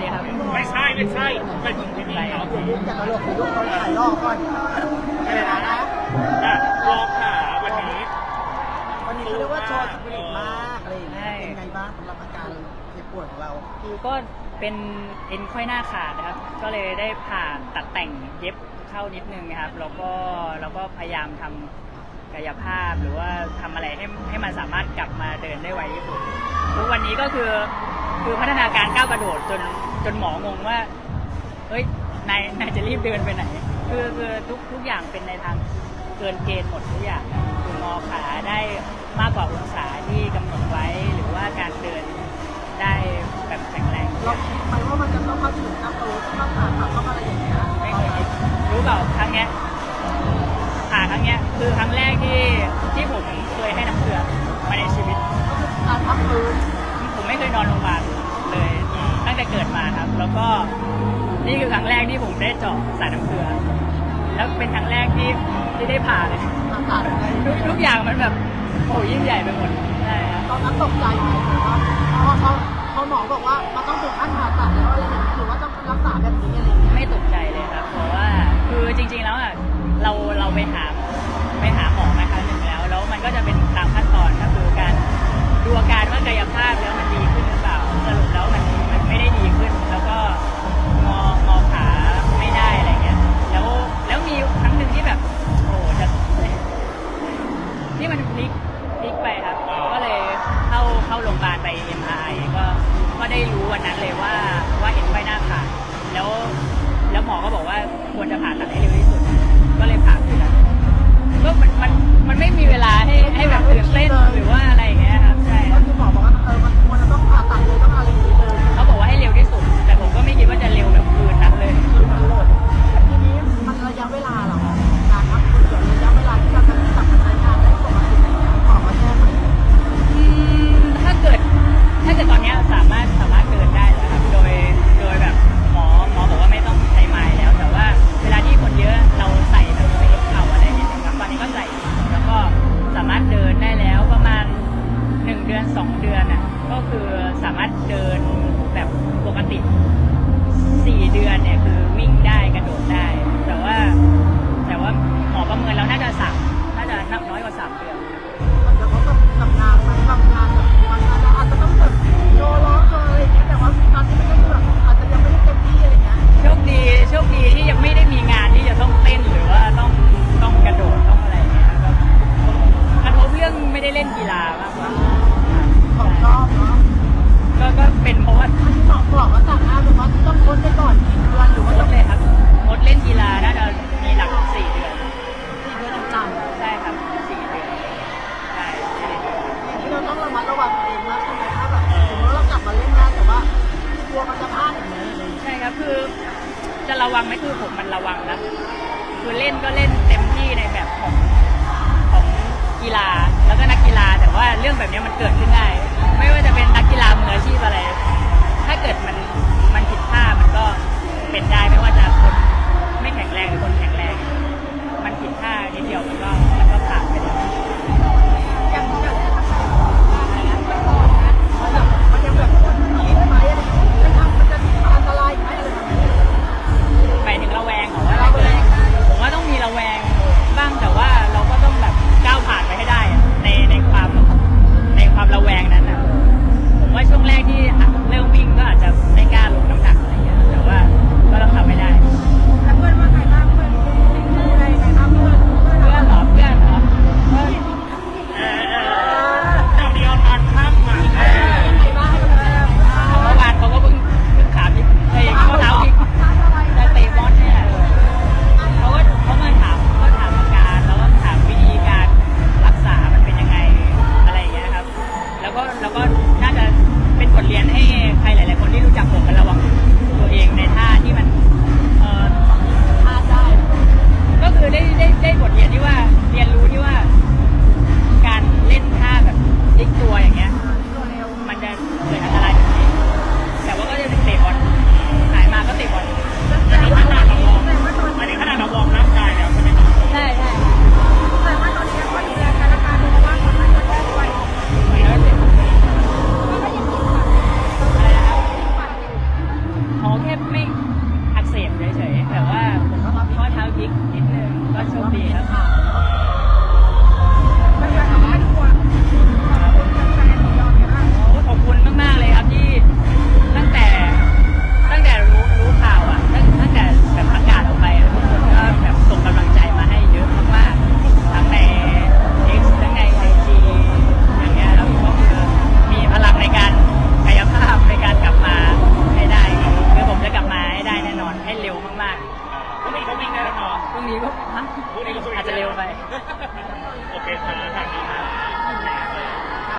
ดีครับไม่ใช่ไม่ใช่ไปถึงที่นี่ครับอยากกระโดดไปดูเขาถ่ายรอบก่อนอะไรนะนะอะลองหาวันนี้ วันนี้เขาเรียกว่าโชว์สปิริตมากอะไรอย่างเงี้ยใช่เป็นไงบ้างสำหรับอาการเจ็บปวดของเรา คือก็เป็นเอ็นค่อยหน้าขาดนะครับ ก็เลยได้ผ่าตัดแต่งเย็บเข้านิดนึงนะครับ แล้วก็แล้วก็พยายามทำกายภาพหรือว่าทำอะไรให้ให้มันสามารถกลับมาเดินได้ไวที่สุด ทุกวันนี้ก็คือ คือพัฒนาการก้าวกระโดดจนจนหมองงว่า เฮ้ย นายนายจะรีบเดินไปไหน คือคือทุกทุกอย่างเป็นในทางเกินเกณฑ์หมดทุกอย่างคืองอขาได้มากกว่าองศาที่กำหนดไว้หรือว่าการเดินได้แบบแข็งแรงเราคิดไหมว่ามันจะต้องมาถึงน้ำโตต้องมาผ่าตัดต้องอะไรอย่างเงี้ยไม่เคยคิดรู้เปล่าครั้งเนี้ยผ่าครั้งเนี้ยคือครั้งแรกที่ที่ผมเคยให้น้ำเกลือมาในชีวิตก็คือการพักฟื้นผม ไม่เคยนอนโรงพยาบาลเลยตั้งแต่เกิดมาครับ แล้วก็นี่คือครั้งแรกที่ผมได้เจาะสายน้ำเกลือ แล้วเป็นครั้งแรกที่ที่ได้ผ่าเลยผ่าตัดอะไรทุกทุกอย่างมันแบบโอ้ยิ่งใหญ่ไปหมดใช่ครับตอนนั้นตกใจไหมหรือว่าพอพอพอหมอบอกว่ามันต้องถึงขั้นผ่าตัดแล้วอะไรอย่างเงี้ยหรือว่าต้องรักษาแบบนี้อะไรอย่างเงี้ยไม่ตกใจเลยครับเพราะว่าคือจริง ๆแล้วอะเราเราไปหาไปหาหมอมาครั้งหนึ่งแล้ว แล้วมันก็จะเป็นตามขั้นตอนก็คือการดูอาการว่ากายภาพแล้วมันดี วันนั้นเลยว่าว่าเห็นใบหน้าขาดแล้วแล้วหมอก็บอกว่าควรจะผ่าตัดให้เร็วที่สุด ก็เลยผ่าคือกันก็มันมันมันไม่มีเวลาให้ อนสองเดือนอะก็คือสามารถเดินแบบปกติสี่เดือนเนี่ยคือวิ่งได้กระโดดได้ แต่ว่าแต่ว่าหมอประเมินแล้วน่าจะสามน่าจะนับน้อยกว่าสามเดือน มัดระวังตัวเองมากใช่ไหมถ้าแบบสมมติว่าเรากลับมาเล่นได้แต่ว่ากลัวมันจะพลาดอย่างนี้อะไรอย่างเงี้ยใช่ครับคือจะระวังไหมคือผมมันระวังนะคือเล่นก็เล่นเต็มที่ในแบบของของกีฬาแล้วก็นักกีฬาแต่ว่าเรื่องแบบนี้มันเกิดขึ้นได้ไม่ว่าจะเป็นนักกีฬามืออาชีพอะไร ถ้าเกิดมันมันผิดพลาดมัน